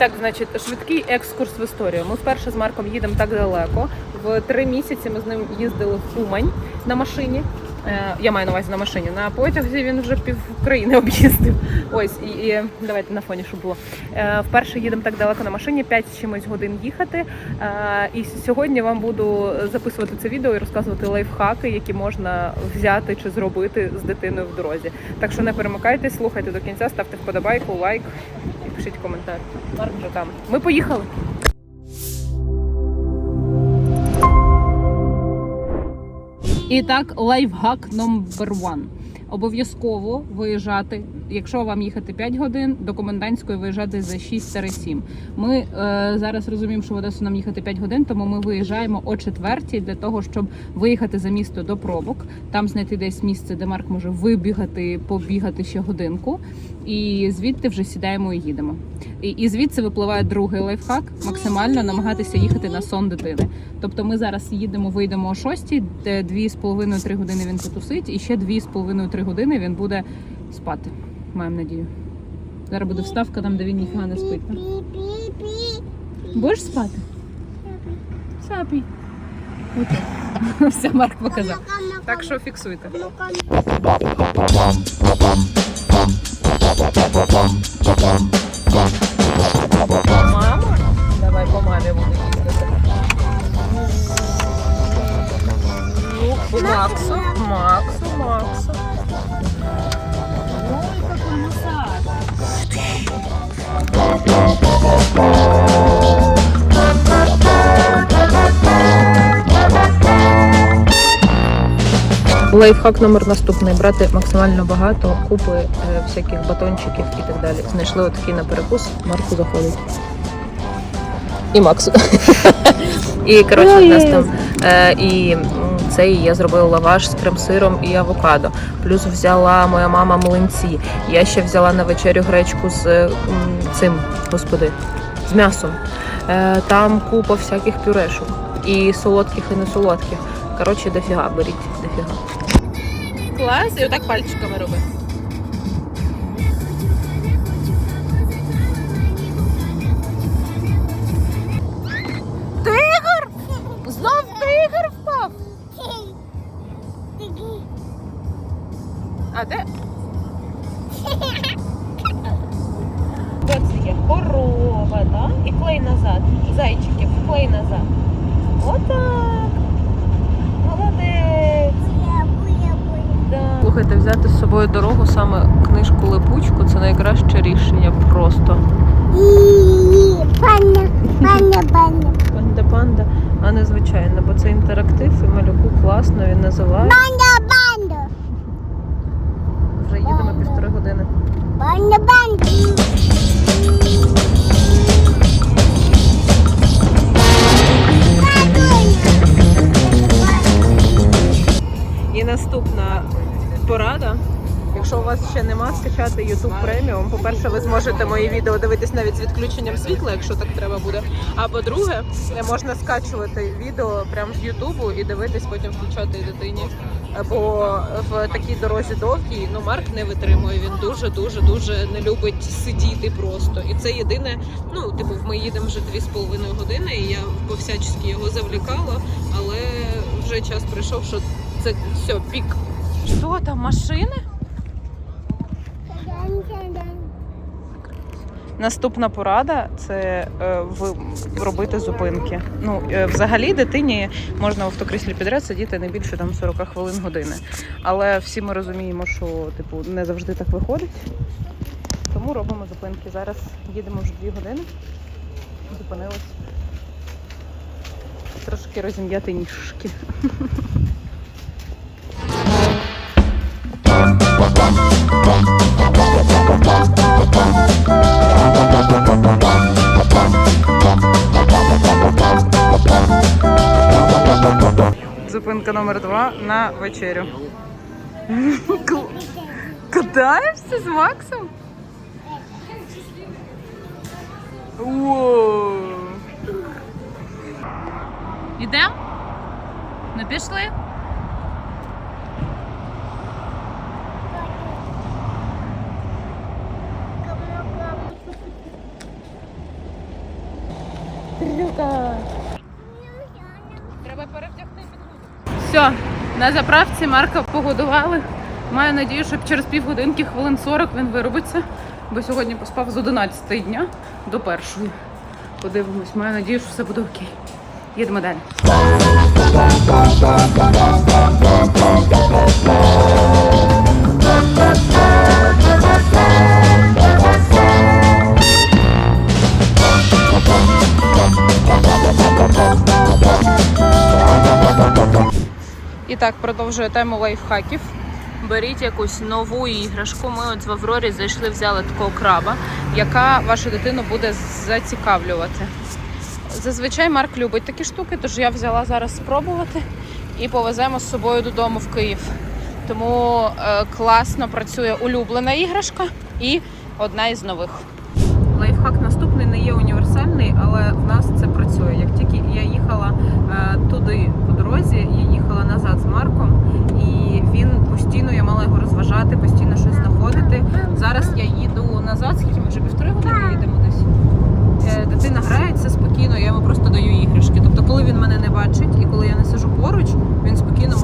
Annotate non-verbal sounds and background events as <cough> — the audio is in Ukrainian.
Так, значить, швидкий екскурс в історію. Ми вперше з Марком їдемо так далеко. В три місяці ми з ним їздили в Умань на машині. Е, Я маю на увазі на машині. На потязі він вже пів країни об'їздив. Ось і, і давайте на фоні, щоб було. Е, Вперше їдемо так далеко на машині, 5 з чимось годин їхати. Е, І сьогодні вам буду записувати це відео і розказувати лайфхаки, які можна взяти чи зробити з дитиною в дорозі. Так що не перемикайтесь, слухайте до кінця, ставте вподобайку, лайк і пишіть коментар. Марк вже там. Ми поїхали. І так, лайфхак номер one. Обов'язково виїжджати, якщо вам їхати 5 годин, до комендантської виїжджати за 6-7. Ми е, зараз розуміємо, що в Одесу нам їхати 5 годин, тому ми виїжджаємо о четвертій для того, щоб виїхати за місто до пробок, там знайти десь місце, де Марк може вибігати, побігати ще годинку, і звідти вже сідаємо і їдемо. І, і звідси випливає другий лайфхак максимально намагатися їхати на сон дитини. Тобто ми зараз їдемо, вийдемо о 6, де 2,5-3 години він потусить, і ще 2,5-3 години він буде спати. Маємо надію. Зараз буде вставка там, де він ніфіга не спить. так? Будеш спати? Сапій. <laughs> Все, Марк показав. Так що фіксуйте. Лайфхак номер наступний брати максимально багато купи е, всяких батончиків і так далі. Знайшли отакий на перекус, Марку заходить. І Максу. І коротше, в нас там е, і м, цей я зробила лаваш з крем-сиром і авокадо. Плюс взяла моя мама млинці. Я ще взяла на вечерю гречку з цим, господи, з м'ясом. Е, там купа всяких пюрешок. І солодких, і не солодких. Коротше, дофіга, беріть, дофіга. Клас, і отак пальчиками роби. Тигр! Знов тигр впав! А де? Де є? Корова, так? І клей назад. Зайчиків, клей назад. Отак. Молодець. Слухайте, взяти з собою дорогу саме книжку Липучку це найкраще рішення просто. Панда, панда, панда. Панда панда, а не звичайно, бо це інтерактив і малюку класно, він називає. Панда, банда. Вже їдемо півтори години. Панда, банда. Порада. Якщо у вас ще нема, скачати YouTube Premium. По-перше, ви зможете мої відео дивитись навіть з відключенням світла, якщо так треба буде. А по-друге, можна скачувати відео прямо з Ютубу і дивитись, потім включати дитині. Бо в такій дорозі довгій ну Марк не витримує. Він дуже дуже дуже не любить сидіти просто. І це єдине. Ну, типу, ми їдемо вже дві з половиною години, і я повсячески його завлікала, але вже час прийшов, що це все, пік. Що там, машини? Наступна порада це е, робити зупинки. Ну, е, взагалі дитині можна в автокріслі підряд сидіти не більше там 40 хвилин години. Але всі ми розуміємо, що типу не завжди так виходить. Тому робимо зупинки. Зараз їдемо вже дві години. Зупинились. Трошки розім'яти ніжки. <laughs> Зупинка номер два на вечерю. Катаєшся з Максом? Ідемо? Не пішли? Вітрюка. Треба перевдягти Все, на заправці Марка погодували. Маю надію, що через півгодинки, хвилин 40 він виробиться, бо сьогодні поспав з 11 дня до першої. Подивимось, маю надію, що все буде окей. Їдемо далі. І так, продовжує тему лайфхаків. Беріть якусь нову іграшку. Ми от в Аврорі зайшли, взяли такого краба, яка вашу дитину буде зацікавлювати. Зазвичай Марк любить такі штуки, тож я взяла зараз спробувати і повеземо з собою додому в Київ. Тому е, класно працює улюблена іграшка і одна із нових. Лайфхак наступний не є універсальний, але в нас це працює. Як тільки я їхала е, туди по дорозі, їхала назад з Марком, і він постійно я мала його розважати, постійно щось знаходити. Зараз я їду назад, скільки ми вже півтори години їдемо десь. Е, дитина грається спокійно, я йому просто даю іграшки. Тобто, коли він мене не бачить і коли я не сижу поруч, він спокійно